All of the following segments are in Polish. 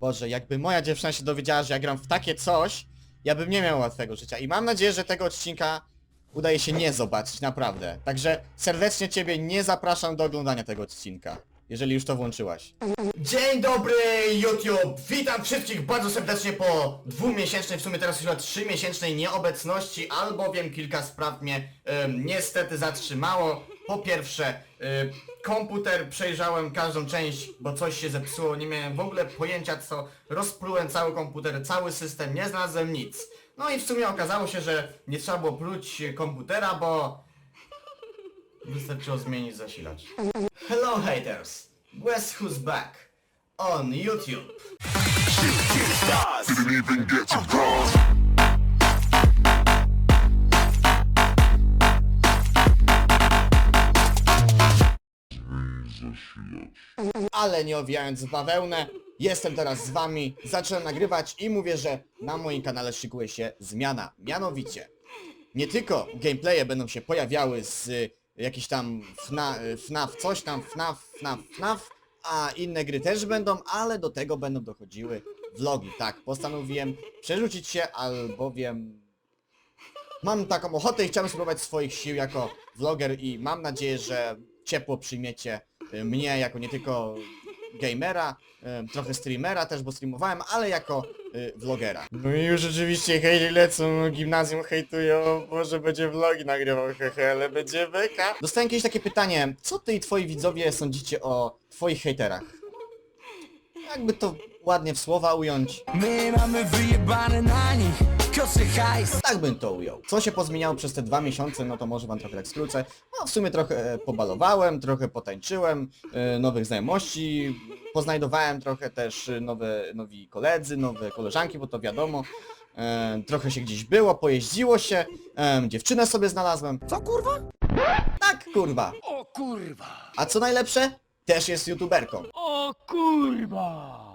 Boże, jakby moja dziewczyna się dowiedziała, że ja gram w takie coś, ja bym nie miał łatwego życia. I mam nadzieję, że tego odcinka udaje się nie zobaczyć, naprawdę. Także serdecznie Ciebie nie zapraszam do oglądania tego odcinka, jeżeli już to włączyłaś. Dzień dobry YouTube! Witam wszystkich bardzo serdecznie po dwumiesięcznej, w sumie teraz na trzymiesięcznej nieobecności, albowiem kilka spraw mnie niestety zatrzymało. Po pierwsze, y, komputer przejrzałem każdą część, bo coś się zepsuło, nie miałem w ogóle pojęcia co, rozprułem cały komputer, cały system, nie znalazłem nic. No i w sumie okazało się, że nie trzeba było pluć komputera, bo wystarczyło zmienić zasilacz. Hello haters, guess who's back? On YouTube. Ale nie owijając w bawełnę, jestem teraz z wami, zacząłem nagrywać i mówię, że na moim kanale szykuje się zmiana. Mianowicie, nie tylko gameplaye będą się pojawiały z y, jakiś tam FNA, y, FNAF, coś tam, FNAF, FNAF, FNAF, a inne gry też będą, ale do tego będą dochodziły vlogi. Tak, postanowiłem przerzucić się, albowiem mam taką ochotę i chciałem spróbować swoich sił jako vloger i mam nadzieję, że ciepło przyjmiecie mnie jako nie tylko gamera, y, trochę streamera też, bo streamowałem, ale jako y, vlogera. No i już rzeczywiście hejli lecą, gimnazjum hejtują, może będzie vlogi nagrywał, hehe, ale będzie beka. Dostałem kiedyś takie pytanie, co ty i twoi widzowie sądzicie o twoich hejterach? Jakby to ładnie w słowa ująć, My mamy wyjebane na nich Hajs tak bym to ujął. Co się pozmieniało przez te dwa miesiące, no to może wam trochę tak skrócę. No w sumie trochę e, pobalowałem, trochę potańczyłem, e, nowych znajomości, poznajdowałem trochę też e, nowe, nowi koledzy, nowe koleżanki, bo to wiadomo. E, trochę się gdzieś było, pojeździło się, e, dziewczynę sobie znalazłem. Co kurwa? Tak, kurwa. O kurwa A co najlepsze? Też jest youtuberką. O kurwa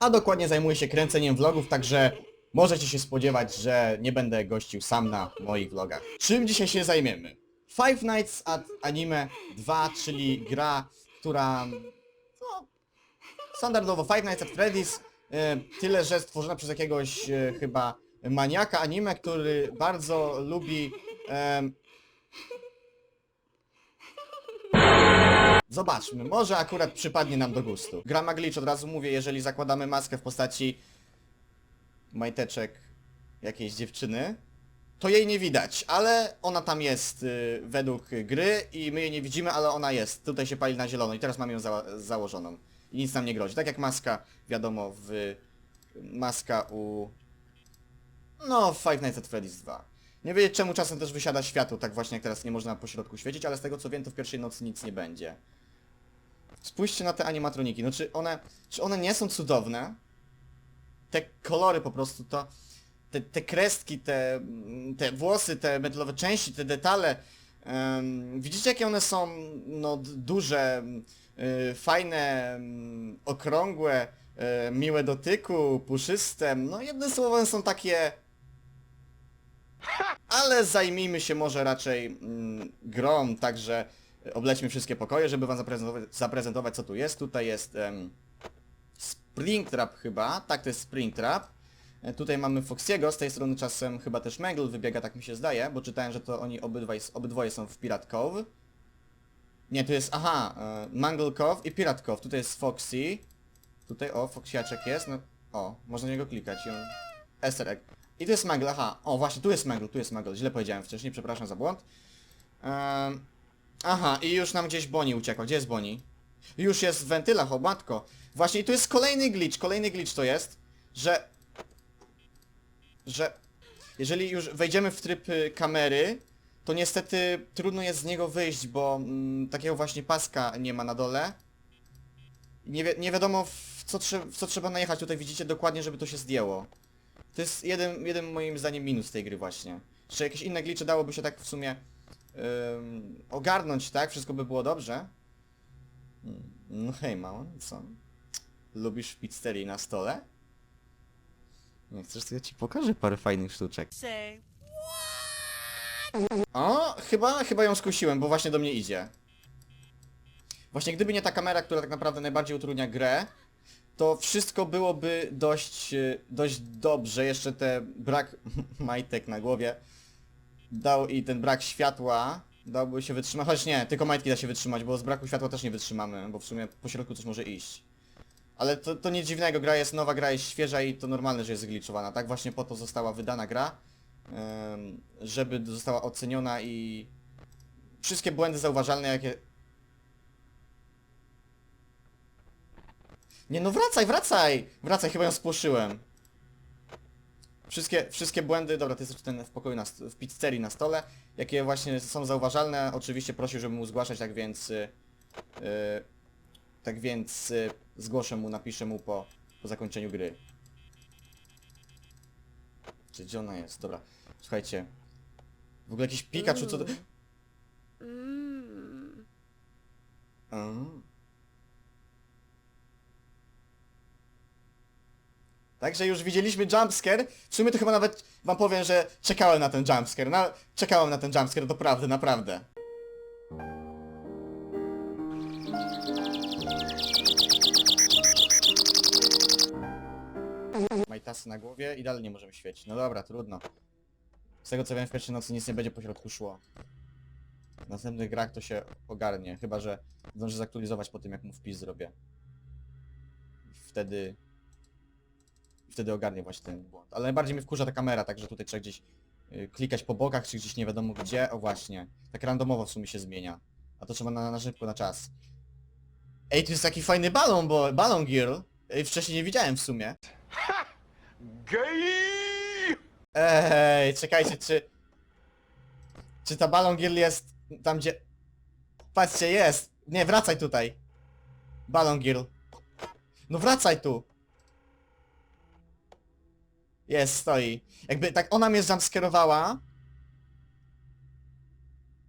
A dokładnie zajmuje się kręceniem vlogów, także możecie się spodziewać, że nie będę gościł sam na moich vlogach. Czym dzisiaj się zajmiemy? Five Nights at Anime 2, czyli gra, która... No, standardowo Five Nights at Freddy's, e, tyle że stworzona przez jakiegoś e, chyba maniaka anime, który bardzo lubi... em, Zobaczmy, może akurat przypadnie nam do gustu. Gra ma glitch, od razu mówię, jeżeli zakładamy maskę w postaci majteczek jakiejś dziewczyny, to jej nie widać, ale ona tam jest y, według gry i my jej nie widzimy, ale ona jest. Tutaj się pali na zielono i teraz mamy ją za założoną. I nic nam nie grozi. Tak jak maska, wiadomo, w... Maska u... No, Five Nights at Freddy's 2. Nie wiedzieć czemu czasem też wysiada światło, tak właśnie jak teraz nie można po środku świecić, ale z tego co wiem to w pierwszej nocy nic nie będzie. Spójrzcie na te animatroniki, no czy one, czy one nie są cudowne? Te kolory po prostu, to, te, te krestki, te, te włosy, te metalowe części, te detale, em, widzicie jakie one są, no, duże, y, fajne, mm, okrągłe, y, miłe dotyku, puszyste, no jednym słowem są takie... Ale zajmijmy się może raczej mm, grą, także oblećmy wszystkie pokoje, żeby wam zaprezentować, zaprezentować co tu jest. Tutaj jest Springtrap chyba, tak to jest Springtrap. E, Tutaj mamy Foxiego, z tej strony czasem chyba też Mangle wybiega, tak mi się zdaje, bo czytałem, że to oni obydwaj, obydwoje są w Pirate Cove. Nie, tu jest, aha, e, Mangle Cove i Pirate Cove. Tutaj jest Foxy. Tutaj, o, Foxiaczek jest, no, o, można na niego klikać. i on- Easter egg. I tu jest Mangle, aha, o właśnie, tu jest Mangle, tu jest Mangle, źle powiedziałem wcześniej, przepraszam za błąd. Aha, i już nam gdzieś Bonnie uciekła, gdzie jest Bonnie? Już jest w wentylach, o matko. Właśnie i tu jest kolejny glitch, kolejny glitch to jest, że... Że... Jeżeli już wejdziemy w tryb y, kamery, to niestety trudno jest z niego wyjść, bo mm, takiego właśnie paska nie ma na dole. Nie, wi nie wiadomo w co, w co trzeba najechać, tutaj widzicie dokładnie, żeby to się zdjęło. To jest jeden, jeden moim zdaniem minus tej gry właśnie. Jeszcze jakieś inne glitche dałoby się tak w sumie ym, ogarnąć, tak? Wszystko by było dobrze. No hej mamo, co? Lubisz pizzerii na stole? Nie chcesz, to ja ci pokażę parę fajnych sztuczek. O, chyba, chyba ją skusiłem, bo właśnie do mnie idzie. Właśnie gdyby nie ta kamera, która tak naprawdę najbardziej utrudnia grę, to wszystko byłoby dość, e, dość dobrze. Jeszcze te brak majtek na głowie dał i ten brak światła dałby się wytrzymać. Choć nie, tylko majtki da się wytrzymać, bo z braku światła też nie wytrzymamy, bo w sumie po środku coś może iść. Ale to, to nic dziwnego, gra jest nowa, gra jest świeża i to normalne, że jest zgliczowana. Tak właśnie po to została wydana gra, żeby została oceniona i wszystkie błędy zauważalne, jakie... Nie no wracaj, wracaj! Wracaj, chyba ją spłoszyłem. Wszystkie, wszystkie błędy, dobra, to jest ten w pokoju, na, w pizzerii na stole, jakie właśnie są zauważalne, oczywiście prosił, żeby mu zgłaszać, tak więc... y, y, tak więc y, zgłoszę mu, napiszę mu po, po zakończeniu gry. Czy gdzie ona jest? Dobra, słuchajcie. W ogóle jakiś Pikachu, co to... Mm. A. Także już widzieliśmy jumpscare. W sumie to chyba nawet wam powiem, że czekałem na ten jumpscare. Na, czekałem na ten jumpscare, doprawdy, naprawdę. Majtasy na głowie i dalej nie możemy świecić. No dobra, trudno. Z tego co wiem w pierwszej nocy nic nie będzie po środku szło. W następnych grach to się ogarnie, chyba że zdążę zaktualizować po tym jak mu wpis zrobię. Wtedy... Wtedy ogarnie właśnie ten błąd. Ale najbardziej mnie wkurza ta kamera, także tutaj trzeba gdzieś y, klikać po bokach, czy gdzieś nie wiadomo gdzie. O właśnie. Tak randomowo w sumie się zmienia. A to trzeba na, na szybko, na czas. Ej, tu jest taki fajny balon, bo... Balon Girl. Ej, wcześniej nie widziałem w sumie. Ej, czekajcie, czy... Czy ta Balon Girl jest tam gdzie... Patrzcie, jest! Nie, wracaj tutaj! Balon Girl. No wracaj tu! Jest, stoi. Jakby tak ona mnie zamskerowała...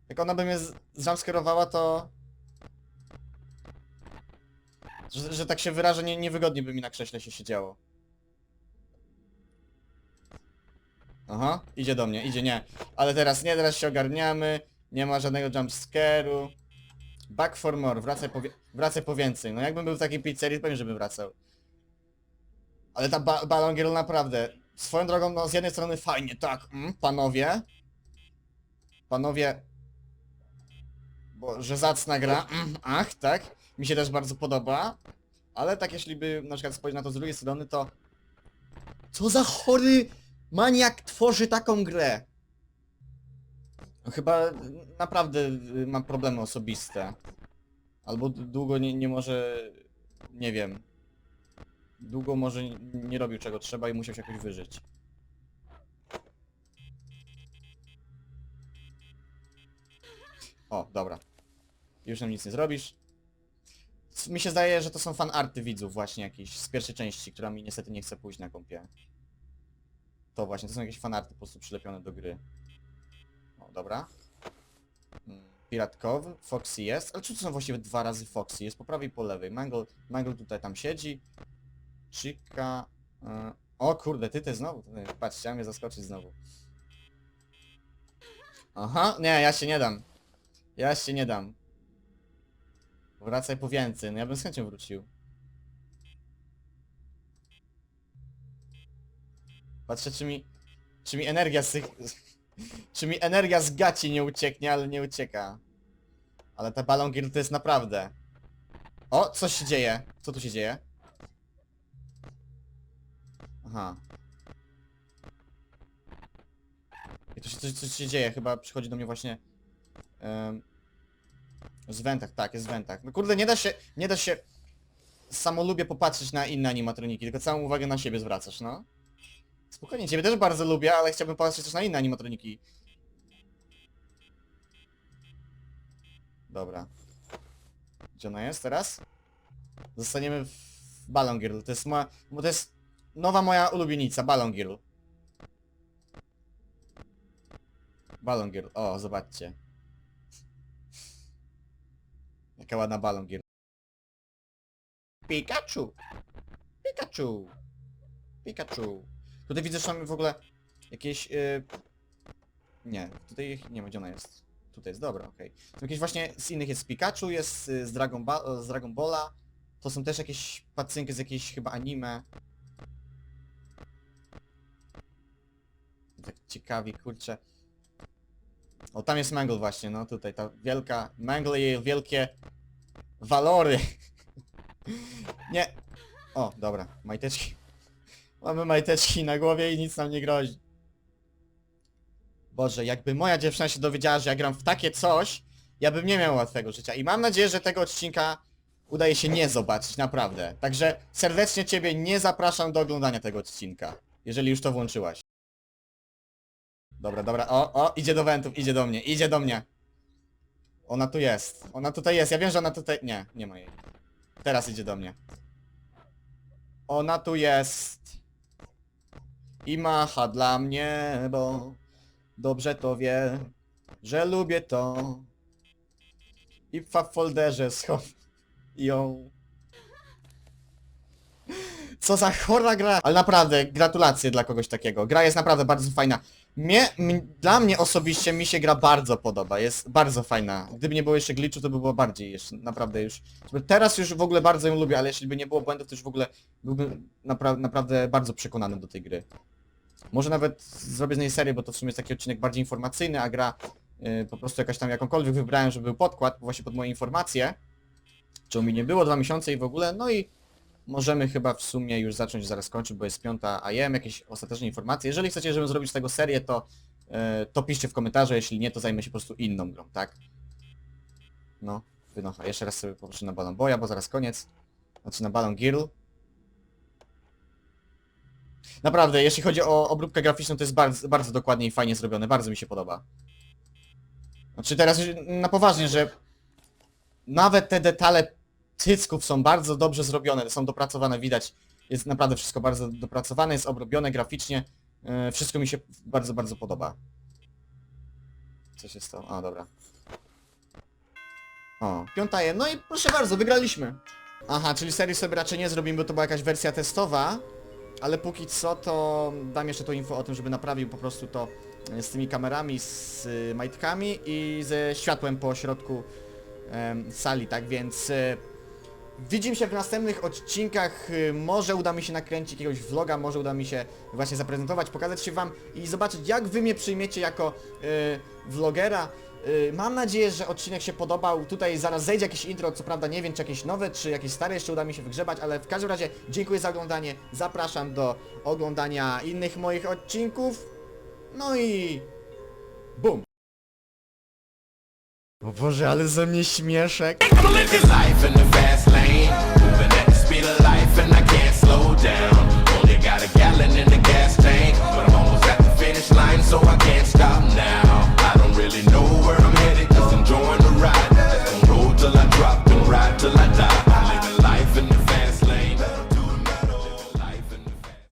Jak ona by mnie z- zamskerowała, to... Że, że tak się wyrażę, nie, niewygodnie by mi na krześle się siedziało. Aha, idzie do mnie, idzie, nie. Ale teraz nie, teraz się ogarniamy. Nie ma żadnego jumpscare'u. Back for more, wracaj po, wracaj po więcej. No jakbym był w takiej pizzerii, to pewnie, żebym wracał. Ale ta ba Balon Girl naprawdę, swoją drogą, no z jednej strony fajnie, tak, mm, panowie. Panowie, bo, że zacna gra, mm, ach, tak, mi się też bardzo podoba. Ale tak jeśli by na przykład spojrzeć na to z drugiej strony, to... Co za chory maniak tworzy taką grę? No Chyba naprawdę y, mam problemy osobiste. Albo długo nie, nie może... Nie wiem. Długo może nie robił czego trzeba i musiał się jakoś wyżyć. O, dobra. Już nam nic nie zrobisz. Mi się zdaje, że to są fanarty widzów właśnie jakieś z pierwszej części, która mi niestety nie chce pójść na kompie. To właśnie, to są jakieś fanarty po prostu przylepione do gry. O, dobra. Mm, Pirat Cove, Foxy jest, ale czy to są właściwie dwa razy Foxy? Jest po prawej i po lewej. Mangle, Mangle tutaj tam siedzi. Chica... y, O kurde, ty ty znowu. Patrz, chciałem mnie zaskoczyć znowu. Aha, nie, ja się nie dam. Ja się nie dam. Wracaj po więcej, no ja bym z chęcią wrócił. Patrzę czy mi... Czy mi energia z tych... Czy mi energia z gaci nie ucieknie, ale nie ucieka. Ale ta Balon to jest naprawdę... O, coś się dzieje. Co tu się dzieje? Aha. I tu się coś, coś się dzieje, chyba przychodzi do mnie właśnie... em, z wentach, tak, jest w wentach. No kurde, nie da się, nie da się samo lubię popatrzeć na inne animatroniki, tylko całą uwagę na siebie zwracasz, no. Spokojnie, ciebie też bardzo lubię, ale chciałbym popatrzeć też na inne animatroniki. Dobra. Gdzie ona jest teraz? Zostaniemy w Balon Girl. To jest moja... Bo to jest nowa moja ulubienica, Balon Girl. Balon Girl. O, zobaczcie. Jaka ładna Balon Girl. Pikachu! Pikachu! Pikachu! Tutaj widzę, że mamy w ogóle jakieś... Yy... Nie, tutaj nie ma, gdzie ona jest. Tutaj jest, dobra, okej. Tu Jakieś właśnie z innych jest Pikachu, jest y, z Dragon, ba z Dragon Balla, To są też jakieś pacynki z jakiejś chyba anime. Tak ciekawi, kurczę. O, tam jest Mangle właśnie, no tutaj, ta wielka... Mangle i jej wielkie... Walory. Nie. O, dobra, majteczki. Mamy majteczki na głowie i nic nam nie grozi. Boże, jakby moja dziewczyna się dowiedziała, że ja gram w takie coś, ja bym nie miał łatwego życia. I mam nadzieję, że tego odcinka udaje się nie zobaczyć, naprawdę. Także serdecznie Ciebie nie zapraszam do oglądania tego odcinka, jeżeli już to włączyłaś. Dobra, dobra, o, o, idzie do wentów, idzie do mnie, idzie do mnie. Ona tu jest, ona tutaj jest, ja wiem, że ona tutaj... Nie, nie ma jej. Teraz idzie do mnie. Ona tu jest. I macha dla mnie, bo dobrze to wie, że lubię to. I w folderze schow ją. Co za chora gra! Ale naprawdę, gratulacje dla kogoś takiego. Gra jest naprawdę bardzo fajna. Mnie, m, dla mnie osobiście mi się gra bardzo podoba, jest bardzo fajna. Gdyby nie było jeszcze glitchu, to by było bardziej jeszcze, naprawdę już. Teraz już w ogóle bardzo ją lubię, ale jeśli by nie było błędów, to już w ogóle byłbym napra naprawdę bardzo przekonany do tej gry. Może nawet zrobię z niej serię, bo to w sumie jest taki odcinek bardziej informacyjny, a gra y, po prostu jakaś tam jakąkolwiek wybrałem, żeby był podkład właśnie pod moje informacje. Czemu mi nie było, dwa miesiące i w ogóle, no i możemy chyba w sumie już zacząć, zaraz kończyć, bo jest piąta AM, jakieś ostateczne informacje. Jeżeli chcecie, żebym zrobił z tego serię, to, y, to piszcie w komentarzu, jeśli nie, to zajmę się po prostu inną grą, tak? No, wynocha. Jeszcze raz sobie poproszę na Balon Boya, bo zaraz koniec. Znaczy na Balon Girl. Naprawdę, jeśli chodzi o obróbkę graficzną, to jest bardzo, bardzo dokładnie i fajnie zrobione, bardzo mi się podoba. Znaczy teraz na poważnie, że nawet te detale cycków są bardzo dobrze zrobione, są dopracowane, widać. Jest naprawdę wszystko bardzo dopracowane, jest obrobione graficznie. Yy, wszystko mi się bardzo, bardzo podoba. Co się stało? A, dobra. O, piąta je. No i proszę bardzo, wygraliśmy. Aha, czyli serii sobie raczej nie zrobimy, bo to była jakaś wersja testowa. Ale póki co to dam jeszcze to info o tym, żeby naprawił po prostu to e, z tymi kamerami, z y, majtkami i ze światłem po środku em, sali, tak więc e, widzimy się w następnych odcinkach, y, może uda mi się nakręcić jakiegoś vloga, może uda mi się właśnie zaprezentować, pokazać się wam i zobaczyć jak wy mnie przyjmiecie jako y, vlogera. Y, Mam nadzieję, że odcinek się podobał. Tutaj zaraz zejdzie jakieś intro, co prawda nie wiem czy jakieś nowe, czy jakieś stare jeszcze uda mi się wygrzebać, ale w każdym razie dziękuję za oglądanie. Zapraszam do oglądania innych moich odcinków. No i... Bum! Boże, ale ze mnie śmieszek. This life in the fast lane. Moving at the speed of life and I can't slow down.